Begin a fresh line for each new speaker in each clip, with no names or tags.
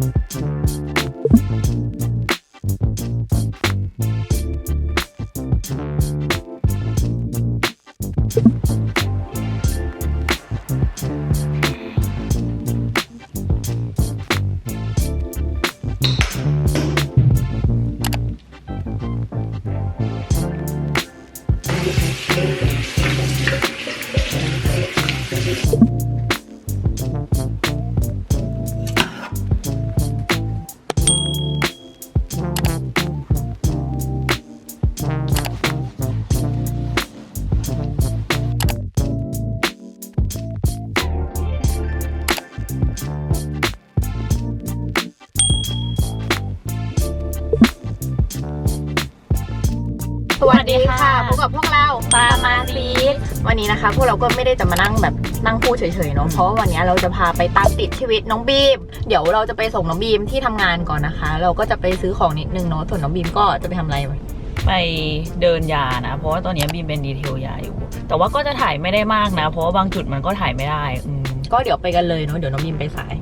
うん。
ปามาซีด
วันนี้นะคะพวกเราก็ไม่ได้จะมานั่งแบบนั่งพูดเฉยๆเนาะเพราะว่าวันนี้เราจะพาไปตามติดชีวิตน้องบีม เดี๋ยวเราจะไปส่งน้องบีมที่ทำงานก่อนนะคะ เราก็จะไปซื้อของนิดนึงเนาะส่วนน้องบีมก็จะไปทำอะไร
ไปเดินยานะ เพราะว่าตอนนี้บีมเป็นดีเทลยาอยู่ แต่ว่าก็จะถ่ายไม่ได้มากนะ เพราะว่าบางจุดมันก็ถ่ายไม่ได้อืม
ก็เดี๋ยวไปกันเลยเนาะเดี๋ยวน้องบีมไปสาย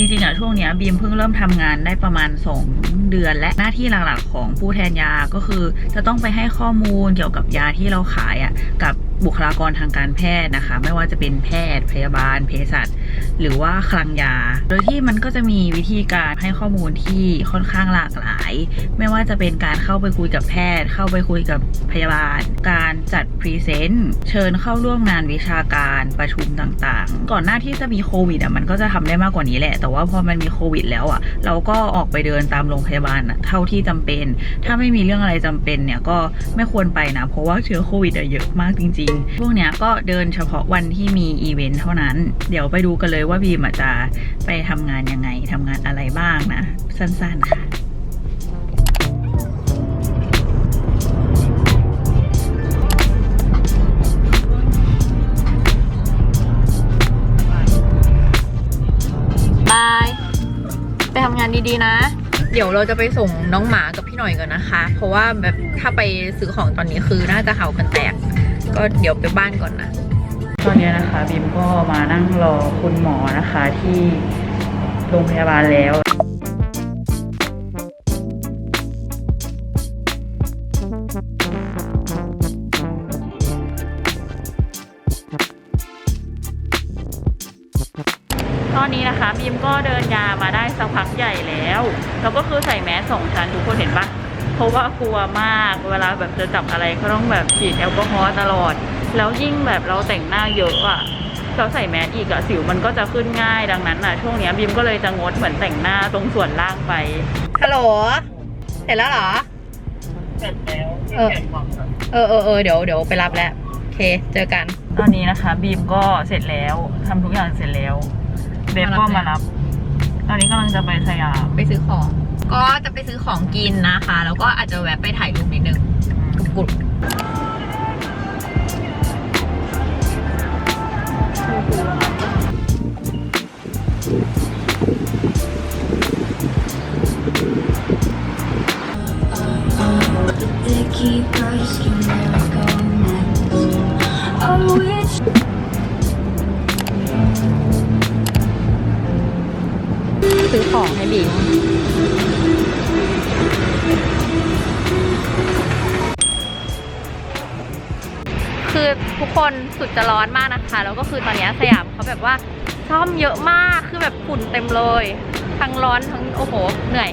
จริงๆอะช่วงเนี้ยบีมเพิ่งเริ่มทำงานได้ประมาณ 2 เดือน และหน้าที่หลักๆ ของผู้แทนยาก็คือ จะต้องไปให้ข้อมูลเกี่ยวกับยาที่เราขายอะกับบุคลากรทางการแพทย์นะคะ ไม่ว่าจะเป็นแพทย์ พยาบาลเภสัชหรือว่าคลังยา โดยที่มันก็จะมีวิธีการให้ข้อมูลที่ค่อนข้างหลากหลาย ไม่ว่าจะเป็นการเข้าไปคุยกับแพทย์ เข้าไปคุยกับพยาบาล การจัดพรีเซนต์เชิญเข้าร่วมงานวิชาการประชุมต่างๆ ก่อนหน้าที่จะมีโควิดอะมันก็จะทำได้มากกว่านี้แหละ แต่ว่าพอมันมีโควิด แล้วอะ เราก็ออกไปเดินตามโรงพยาบาลเท่าที่จำเป็น ถ้าไม่มีเรื่องอะไรจำเป็นเนี่ยก็ไม่ควรไปนะ เพราะว่าเชื้อโควิดอะเยอะมากจริงๆพวกเนี้ยก็เดินเฉพาะวันที่มีอีเวนต์เท่านั้น เดี๋ยวไปดูกันเลยว่าบีมจะไปทำงานยังไงทำงานอะไรบ้างนะ สั้นๆค่ะ
บาย ไปทำงานดีๆนะ เดี๋ยวเราจะไปส่งน้องหมากับพี่หน่อยก่อนนะคะ เพราะว่าแบบถ้าไปซื้อของตอนนี้คือน่าจะเห่ากันแตก ก็เดี๋ยวไปบ้านก่อนนะ
ตอนนี้นะคะบีมก็มานั่งรอคุณหมอนะคะที่โรงพยาบาลแล้วตอนนี้นะคะบีมก็เดินยามาได้สักพักใหญ่แล้วแล้วก็คือใส่แมสสองชั้นทุกคนเห็นปะเพราะว่ากลัวมากเวลาแบบจะจับอะไรก็ต้องแบบฉีดแอลกอฮอล์ตลอด แล้วยิ่งแบบเราแต่งหน้าเยอะอะเราใส่แมสอีกอะสิวมันก็จะขึ้นง่ายดังนั้นอะช่วงเนี้ยบีมก็เลยจะงดเหมือนแต่งหน้าตรงส่วนล่างไป
ฮัลโหลเสร็จแล้วเหรอ
เสร็จแล้ว
เออเออเออเออเดี๋ยวเดี๋ยวไปรับแล้วโอเคเจอกัน
ตอนนี้นะคะ บีมก็เสร็จแล้วทำทุกอย่างเสร็จแล้วเบฟก็มารับ ตอนนี้กำลังจะไปสยาม
ไปซื้อของ ก็จะไปซื้อของกินนะคะ แล้วก็อาจจะแวะไปถ่ายรูปนิดนึงกุด ของให้บิง คือทุกคนสุดจะร้อนมากนะคะ แล้วก็คือตอนนี้สยามเขาแบบว่าซ่อมเยอะมากคือแบบฝุ่นเต็มเลย ทั้งร้อนทั้งโอ้โหเหนื่อย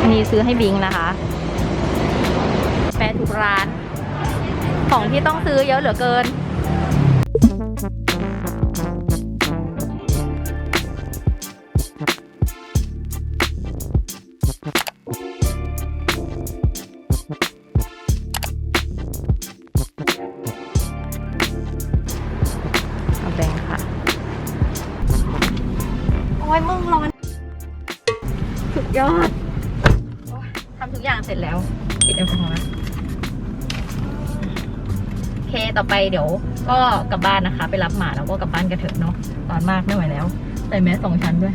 อันนี้ซื้อให้บิงนะคะแปะทุกร้าน ของที่ต้องซื้อเยอะเหลือเกิน อ้ยมึงร้อน สุดยอดโอ๊ยทำทุกอย่างเสร็จแล้วปิดแอลกอฮอล์นะโอเคต่อไปเดี๋ยวก็กลับบ้านนะคะ ไปรับหมาแล้วก็กลับบ้านกันเถอะเนาะร้อนมากไม่ไหวแล้ว ใส่แมสสองชั้นด้วย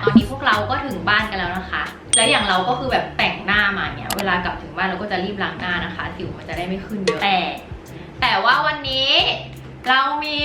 ตอนนี้พวกเราก็ถึงบ้านกันแล้วนะคะ และอย่างเราก็คือแบบแต่งหน้ามาเนี่ย เวลากลับถึงบ้านเราก็จะรีบล้างหน้านะคะ สิวมันจะได้ไม่ขึ้นเยอะแต่ แต่ว่าวันนี้เรามี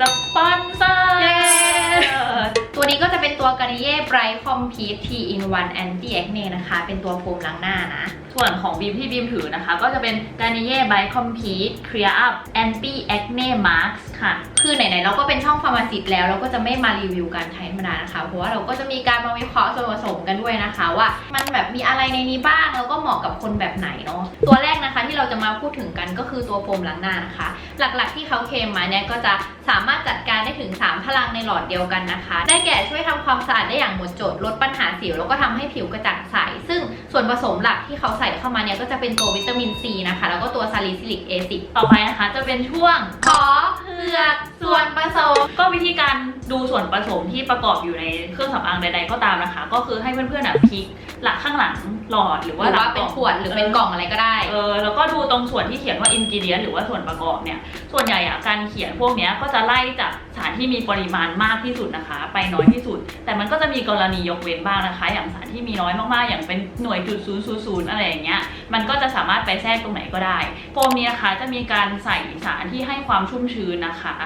สปอนเซอร์
ตัวนี้ก็จะเป็นตัวกานิเย่ไบรท์คอมพีทีอินวันแอนตี้แอคเน่นะคะ เป็นตัวโฟมล้างหน้านะ
ส่วนของบีมที่บีมถือนะคะ ก็จะเป็นกานิเย่ไบรท์คอมพีทเคลียร์อัพแอนตี้แอคเน่มาร์ค่ะ
คือไหนๆเราก็เป็นช่องฟาร์มาซิตแล้วเราก็จะไม่มารีวิวการใช้ธรรมดานะคะ เพราะว่าเราก็จะมีการมาวิเคราะห์ส่วนผสมกันด้วยนะคะ ว่ามันแบบมีอะไรในนี้บ้างแล้วก็เหมาะกับคนแบบไหนเนาะตัวแรกนะคะที่เราจะมาพูดถึงกันก็คือตัวโฟมล้างหน้านะคะ หลักๆที่เขาเคลมมาเนี่ยก็จะสามารถจัดการได้ถึง 3 พลังในหลอดเดียวกันนะคะ ได้แก่ช่วยทำความสะอาดได้อย่างหมดจดลดปัญหาสิวแล้วก็ทำให้ผิวกระจ่างใสซึ่ง ส่วนผสมหลักที่เขาใส่เข้ามาเนี่ยก็จะเป็นตัววิตามินซีนะคะ แล้วก็ตัวซาลิซิลิกแอซิด
ต่อไปนะคะ จะเป็นช่วง
ขอเผือกส่วนผสม
ก็วิธีการดูส่วนผสมที่ประกอบอยู่ในเครื่องสำอางใด ๆ ก็ตามนะคะ ก็คือให้เพื่อนๆอะพลิกหลักข้างหลัง หลอดหรือ
ห
ว่า
รือ
หลั
ว่างเป็นขวดหรือเป็นกล่องอะไรก็ได้
เออแล้วก็ดูตรงส่วนที่เขียนว่า ingredient หรือว่าส่วนประกอบเนี่ย ส่วนใหญ่อะการเขียนพวกเนี้ยก็จะไล่จากสารที่มีปริมาณมากที่สุดนะคะ ไปน้อยที่สุด แต่มันก็จะมีกรณียกเว้นบ้างนะคะ อย่างสารที่มีน้อยมากๆ อย่างเป็นหน่วยจุดศูนย์ศูนย์ศูนย์อะไรอย่างเงี้ย มันก็จะสามารถไปแทรกตรงไหนก็ได้ โฟมนี้นะคะจะมีการใส่สารที่ให้ความชุ่มชื้นนะคะ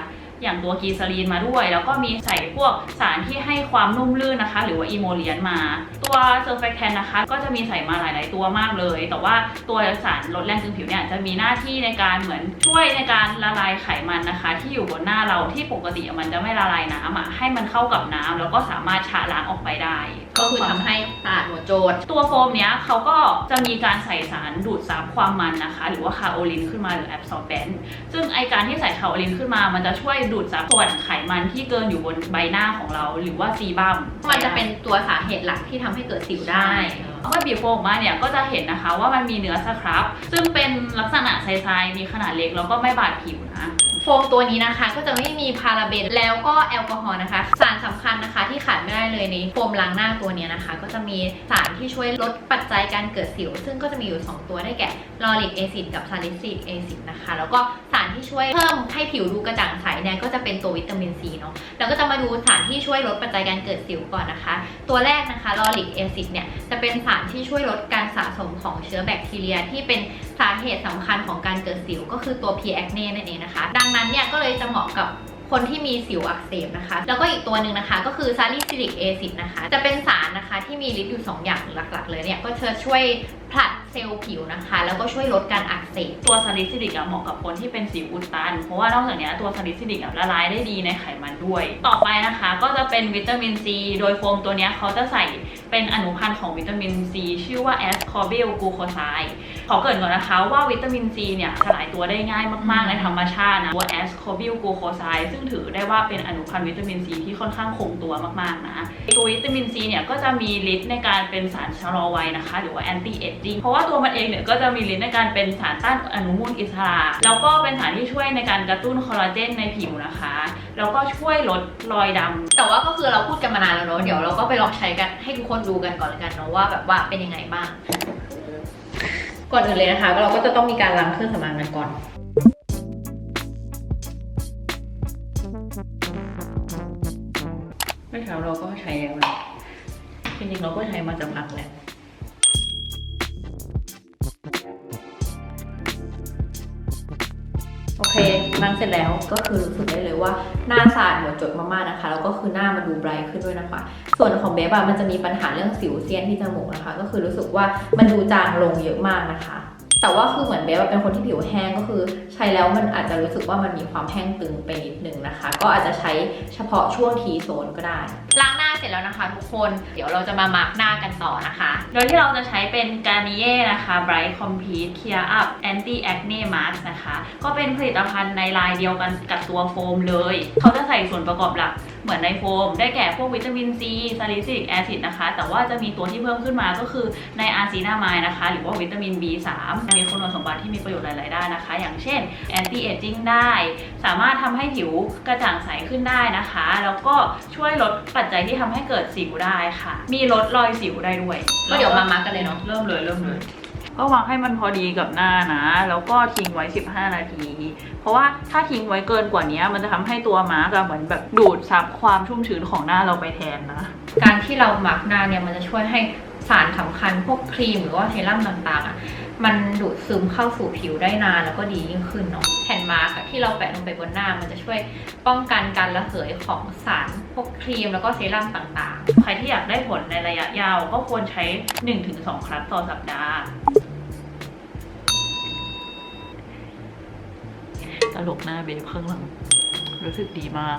อย่างตัวกีซาลีนมาด้วย แล้วก็มีใส่พวกสารที่ให้ความนุ่มลื่นนะคะ หรือว่าอีโมเลียนมา ตัวเซอร์เฟกแทนนะคะ ก็จะมีใส่มาหลาย ๆ ตัวมากเลย แต่ว่าตัวสารลดแรงตึงผิวเนี่ยจะมีหน้าที่ในการเหมือนช่วยในการละลายไขมันนะคะ ที่อยู่บนหน้าเราที่ปกติมันจะไม่ละลายน้ำอะให้มันเข้ากับน้ำแล้วก็สามารถชะล้างออกไปได้
ก็คือทำให้สะอาดหมดโจทย์
ตัวโฟมเนี้ยเขาก็จะมีการใส่สารดูดซับความมันนะคะ หรือว่าคาโอลินขึ้นมาหรือแอบซอร์แบนซึ่งไอการที่ใส่คาโอลินขึ้นมามันจะช่วยดูดซับส่วนไขมันที่เกินอยู่บนใบหน้าของเรา หรือว่าซีบัม
มันจะเป็นตัวสาเหตุหลักที่ทำให้เกิดสิวได้
เมื่อบีบโฟมออกมาเนี่ยก็จะเห็นนะคะว่ามันมีเนื้อสครับ ซึ่งเป็นลักษณะใสๆมีขนาดเล็กแล้วก็ไม่บาดผิวนะ
โฟมตัวนี้นะคะ ก็จะไม่มีพาราเบนแล้วก็แอลกอฮอล์นะคะ สารสำคัญนะคะที่ขาดไม่ได้เลยในโฟมล้างหน้าตัวนี้นะคะ ก็จะมีสารที่ช่วยลดปัจจัยการเกิดสิว ซึ่งก็จะมีอยู่ 2 ตัวได้แก่ลอริกแอซิดกับซาลิซิลิกแอซิดนะคะ แล้วก็สารที่ช่วยเพิ่มให้ผิวดูกระจ่างใสเนี่ยก็จะเป็นตัววิตามินซีเนาะแล้วก็จะมาดูสารที่ช่วยลดปัจจัยการเกิดสิวก่อนนะคะ ตัวแรกนะคะลอริกแอซิดเนี่ยจะเป็นสารที่ช่วยลดการสะสมของเชื้อแบคทีเรียที่เป็นสาเหตุสำคัญของการเกิดสิว ก็คือตัว P. acne นั่นเองนะคะดังนั้นเนี่ยก็เลยจะเหมาะกับคนที่มีสิวอักเสบนะคะ แล้วก็อีกตัวหนึ่งนะคะ ก็คือซาลิซิลิกแอซิดนะคะ จะเป็นสารนะคะที่มีฤทธิ์อยู่ 2 อย่างหลักๆ เลยเนี่ย ก็จะช่วยผลัด เซลล์ผิวนะคะ แล้วก็ช่วยลดการอักเสบ
ตัวซาลิซิลิกอะเหมาะกับคนที่เป็นสิวอุดตัน เพราะว่านอกจากนี้ตัวซาลิซิลิกอะละลายได้ดีในไขมันด้วย ต่อไปนะคะ ก็จะเป็นวิตามินซีโดยโฟมตัวนี้เขาจะใส่เป็นอนุพันธ์ของวิตามินซีชื่อว่าแอสคอร์บิลกูโคไซขอเกรินก่อนนะคะว่าวิตามินซีเนี่ยสลายตัวได้ง่ายมาก ๆ ในธรรมชาตินะตัวแอสคอร์บิลกูโคไซซึ่งถือได้ว่าเป็นอนุพันธ์วิตามินซีที่ค่อนข้างคงตัวมาก ๆ นะตัววิตามินซีเนี่ยก็จะมีฤทธิ์ในการเป็นสารชะลอวัยนะคะ หรือว่าแอนตี้เอจจิ้งเพราะว่าตัวมันเองเนี่ยก็จะมีฤทธิ์ในการเป็นสารต้านอนุมูลอิสระ แล้วก็เป็นสารที่ช่วยในการกระตุ้นคอลลาเจนในผิวนะคะ แล้วก็ช่วยลดรอยดำ
แต่ว่าก็คือเราพูดกันมานานแล้วเนาะเดี๋ยวเราก็ไปลองใช้กันให้ทุกคนดูกันก่อนเลยกันเนาะว่าแบบว่าเป็นยังไงบ้าง ก่อนอื่นเลยนะคะเราก็จะต้องมีการล้างเครื่องสำอางกันก่อน
เมื่อเช้าเราก็ใช้แล้วนะจริงๆเราก็ใช้มาจะพักแหละ
อเคล้างเสร็จแล้วก็คือรู้สึกได้เลยว่าหน้าสะอาดหมดจดมากๆนะคะแล้วก็คือหน้ามันดูไบรท์ขึ้นด้วยนะคะ ส่วนของเบฟอะมันจะมีปัญหาเรื่องสิวเซียนที่จมูกนะคะ ก็คือรู้สึกว่ามันดูจางลงเยอะมากนะคะ แต่ว่าคือเหมือนเบฟอะเป็นคนที่ผิวแห้งก็คือ ใช้แล้วมันอาจจะรู้สึกว่ามันมีความแห้งตึงไปนิดนึงนะคะ ก็อาจจะใช้เฉพาะช่วงทีโซนก็ได้ ล้างหน้าเสร็จแล้วนะคะ ทุกคนเดี๋ยวเราจะมามาร์กหน้ากันต่อนะคะ
โดยที่เราจะใช้เป็น Garnier นะคะ Bright Complete Clear Up Anti Acne Mask นะคะ ก็เป็นผลิตภัณฑ์ในลายเดียวกันกับตัวโฟมเลย เขาจะใส่ส่วนประกอบหลัก เหมือนในโฟม ได้แก่พวกวิตามินซีซาลิซิลิกแอซิดนะคะ แต่ว่าจะมีตัวที่เพิ่มขึ้นมาก็คือในอาร์ซีนามายนะคะ หรือว่าวิตามิน B3 มีคุณสมบัติที่มีประโยชน์หลาย ๆ ด้านนะคะ อย่างเช่น Anti Aging ได้ สามารถทำให้ผิวกระจ่างใสขึ้นได้นะคะ แล้วก็ช่วยลดปัจจัยที่ทำให้เกิดสิวได้ค่ะ มีลดรอยสิวได้ด้วย
ก็เดี๋ยวมามาร์กกันเลยเนาะ
เริ่มเลยเริ่มเลย ก็วางให้มันพอดีกับหน้านะ แล้วก็ทิ้งไว้ 15 นาที เพราะว่าถ้าทิ้งไว้เกินกว่านี้มันจะทำให้ตัวมาร์กเหมือนแบบดูดซับความชุ่มชื้นของหน้าเราไปแทนนะ
การที่เราหมักหน้าเนี่ยมันจะช่วยให้สารสำคัญพวกครีมหรือว่าเซรั่มต่างๆอะมันดูดซึมเข้าสู่ผิวได้นานแล้วก็ดียิ่งขึ้นเนาะแผ่นมาร์กที่เราแปะลงไปบนหน้า มันจะช่วยป้องกันการระเหยของสารพวกครีมแล้วก็เซรั่มต่างๆ
ใครที่อยากได้ผลในระยะยาวก็ควรใช้ 1-2 ครั้งต่อสัปดาห์ หลกหน้าเบฟข้างหลังรู้สึกดีมาก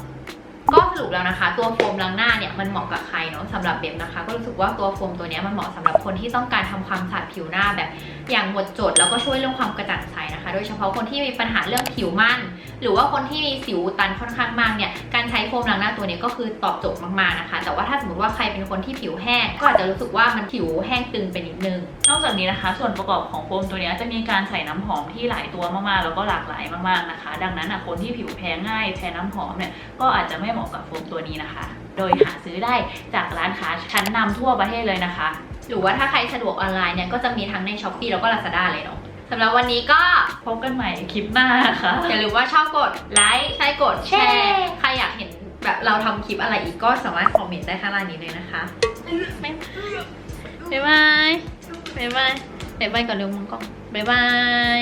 ก็สรุปแล้วนะคะ ตัวโฟมล้างหน้าเนี่ยมันเหมาะกับใครเนาะสำหรับเบบนะคะ ก็รู้สึกว่าตัวโฟมตัวนี้มันเหมาะสำหรับคนที่ต้องการทำความสะอาดผิวหน้าแบบ อย่างหมดจดแล้วก็ช่วยเรื่องความกระจ่างใสนะคะ โดยเฉพาะคนที่มีปัญหาเรื่องผิวมัน หรือว่าคนที่มีสิวอุดตันค่อนข้างมากเนี่ยการใช้โฟมล้างหน้าตัวเนี้ยก็คือตอบโจทย์มากๆนะคะ แต่ว่าถ้าสมมติว่าใครเป็นคนที่ผิวแห้งก็อาจจะรู้สึกว่ามันผิวแห้งตึงไปนิดนึง
นอกจากนี้นะคะ ส่วนประกอบของโฟมตัวเนี้ยจะมีการใส่น้ำหอมที่หลายตัวมากๆ แล้วก็หลากหลายมากๆนะคะ ดังนั้นอะคนที่ผิวแพ้ง่ายแพ้น้ำหอมเนี่ยก็อาจจะไม่เหมาะกับโฟมตัวนี้นะคะ โดยหาซื้อได้จากร้านค้าชั้นนำทั่วประเทศเลยนะคะ
หรือว่าถ้าใครสะดวกออนไลน์เนี่ยก็จะมีทั้งใน s h อ p e e แล้วก็ Lazada เลยเนาะ สำหรับวันนี้ก็
พบกันใหม่คลิปหน้านะคะ
อย่าลืมว่าชอบกดไลค์ใช่กดแชร์ใครอยากเห็นแบบเราทำคลิปอะไรอีกก็สามารถคอมเมนต์ได้ข้างล่างนี้เลยนะคะบ๊ายบายบ๊ายบายบ๊ายบายก่อนเร็วมึงกล้องบ๊ายบาย